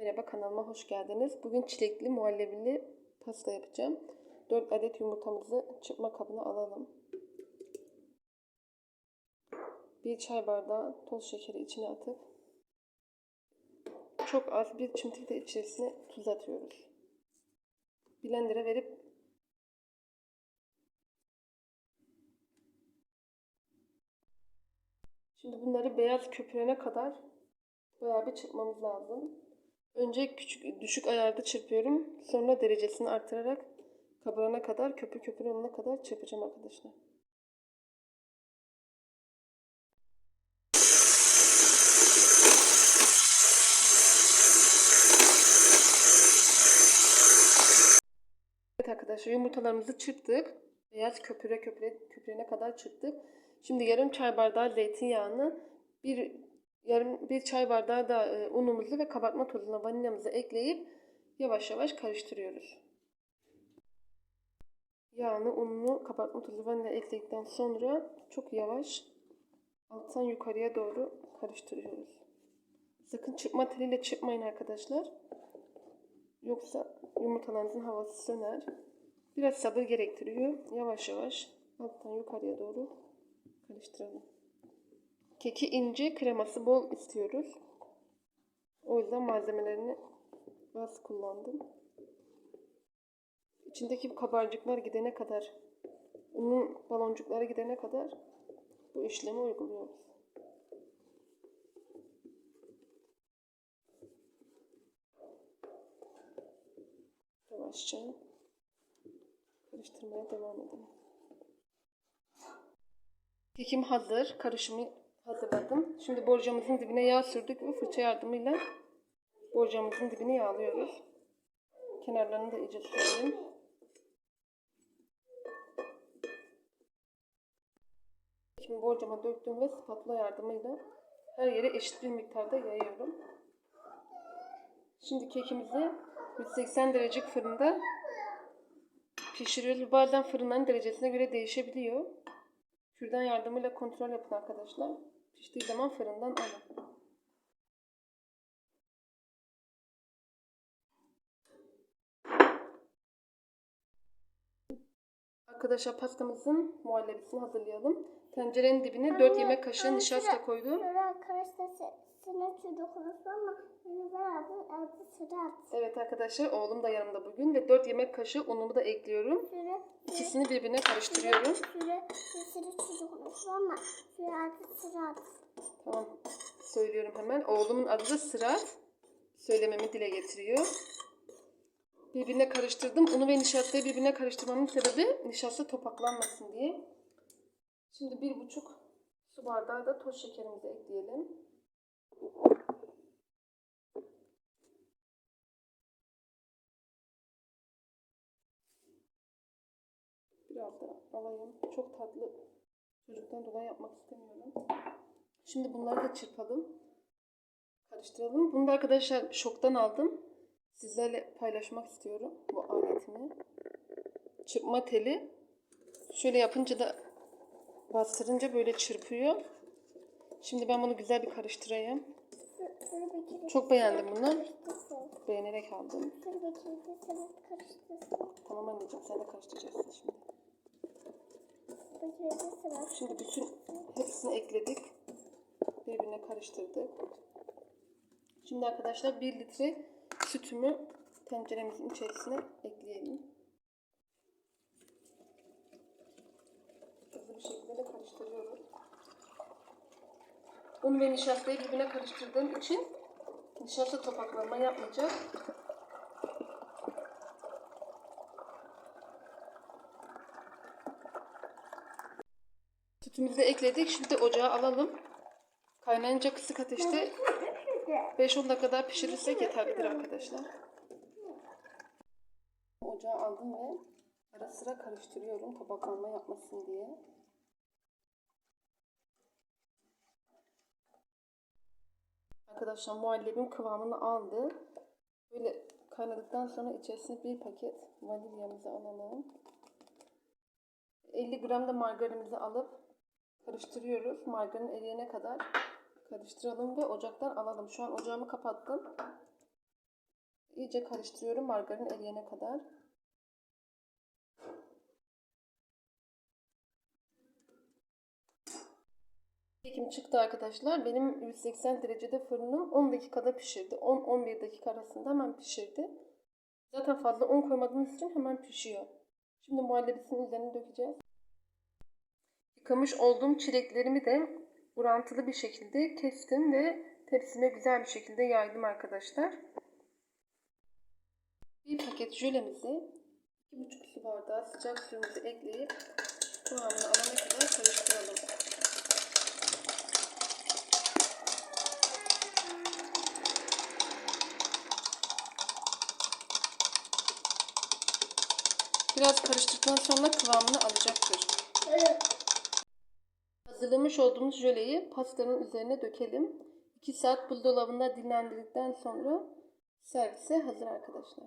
Merhaba kanalıma hoş geldiniz. Bugün çilekli muhallebili pasta yapacağım. 4 adet yumurtamızı çırpma kabına alalım. 1 çay bardağı toz şekeri içine atıp çok az bir çimdik de içerisine tuz atıyoruz. Blender'a verip Şimdi bunları beyaz köpürene kadar bayağı bir çırpmamız lazım. Önce küçük düşük ayarda çırpıyorum. Sonra derecesini artırarak kabarana kadar köpür köpür olana kadar çırpacağım arkadaşlar. Evet arkadaşlar yumurtalarımızı çırptık. Beyaz köpüre köpüre köpürene kadar çırptık. Şimdi yarım çay bardağı zeytinyağını bir yarım bir çay bardağı da e, unumuzu ve kabartma tozuna vanilyamızı ekleyip yavaş yavaş karıştırıyoruz. Yağını, ununu, kabartma tozu, vanilya ekledikten sonra çok yavaş alttan yukarıya doğru karıştırıyoruz. Sakın çırpma teliyle çırpmayın arkadaşlar. Yoksa yumurtalarınızın havası söner. Biraz sabır gerektiriyor. Yavaş yavaş alttan yukarıya doğru karıştıralım. Keki ince, kreması bol istiyoruz. O yüzden malzemelerini az kullandım. İçindeki kabarcıklar gidene kadar, unun baloncukları gidene kadar bu işlemi uyguluyoruz. Yavaşça karıştırmaya devam edelim. Kekim hazır. Karışımı hazırladım. Şimdi borcamımızın dibine yağ sürdük ve fırça yardımıyla borcamımızın dibini yağlıyoruz. Kenarlarını da iyice sürelim. Şimdi borcama döktüm ve spatula yardımıyla her yere eşit bir miktarda yayıyorum. Şimdi kekimizi 180 derecelik fırında pişiriyoruz. Bazen fırınların derecesine göre değişebiliyor. Kürdan yardımıyla kontrol yapın arkadaşlar. Piştiği zaman fırından alın. Arkadaşlar pastamızın muhallebisini hazırlayalım. Tencerenin dibine 4 yemek kaşığı nişasta koydum. Sıra karıştırsa sinir dokunursa ama beni verdi altı sıra at. Evet arkadaşlar oğlum da yanımda bugün ve 4 yemek kaşığı unumu da ekliyorum. Süre İkisini birbirine karıştırıyorum. süre süre dokunursa ama süre altı sıra at. Tamam. Söylüyorum hemen. Oğlumun adı da Sırat. Söylememi dile getiriyor. Birbirine karıştırdım. Unu ve nişastayı birbirine karıştırmamın sebebi nişasta topaklanmasın diye. Şimdi bir buçuk su bardağı da toz şekerimizi ekleyelim. Biraz da alayım. Çok tatlı çocuktan dolayı yapmak istemiyorum. Şimdi bunları da çırpalım. Karıştıralım. Bunu da arkadaşlar şoktan aldım. Sizlerle paylaşmak istiyorum bu aletimi. Çırpma teli. Şöyle yapınca da bastırınca böyle çırpıyor. Şimdi ben bunu güzel bir karıştırayım. Çok beğendim bunu. Beğenerek aldım. Tamam anneciğim sen de karıştıracaksın şimdi. Şimdi bütün hepsini ekledik. Birbirine karıştırdık. Şimdi arkadaşlar 1 litre sütümü tenceremizin içerisine ekleyelim. Hızlı bir şekilde de karıştırıyoruz. Un ve nişastayı birbirine karıştırdığım için nişasta topaklanma yapmayacak. Sütümüzü ekledik. Şimdi ocağa alalım. Kaynayınca kısık ateşte 5-10 dakika daha pişirirsek yeterlidir arkadaşlar. Ocağa aldım ve ara sıra karıştırıyorum tabaklanma yapmasın diye. Arkadaşlar muhallebim kıvamını aldı. Böyle kaynadıktan sonra içerisine bir paket vanilyamızı alalım. 50 gram da margarinimizi alıp karıştırıyoruz. Margarin eriyene kadar karıştıralım ve ocaktan alalım. Şu an ocağımı kapattım. İyice karıştırıyorum margarin eriyene kadar. Kekim çıktı arkadaşlar. Benim 180 derecede fırınım 10 dakikada pişirdi. 10-11 dakika arasında hemen pişirdi. Zaten fazla un koymadığımız için hemen pişiyor. Şimdi muhallebisinin üzerine dökeceğiz. Yıkamış olduğum çileklerimi de orantılı bir şekilde kestim ve tepsime güzel bir şekilde yaydım arkadaşlar. Bir paket jölemizi 2,5 su bardağı sıcak suyumuzu ekleyip kıvamını alana kadar karıştıralım. Biraz karıştırdıktan sonra kıvamını alacaktır. Hazırlamış olduğumuz jöleyi pastanın üzerine dökelim. 2 saat buzdolabında dinlendirdikten sonra servise hazır arkadaşlar.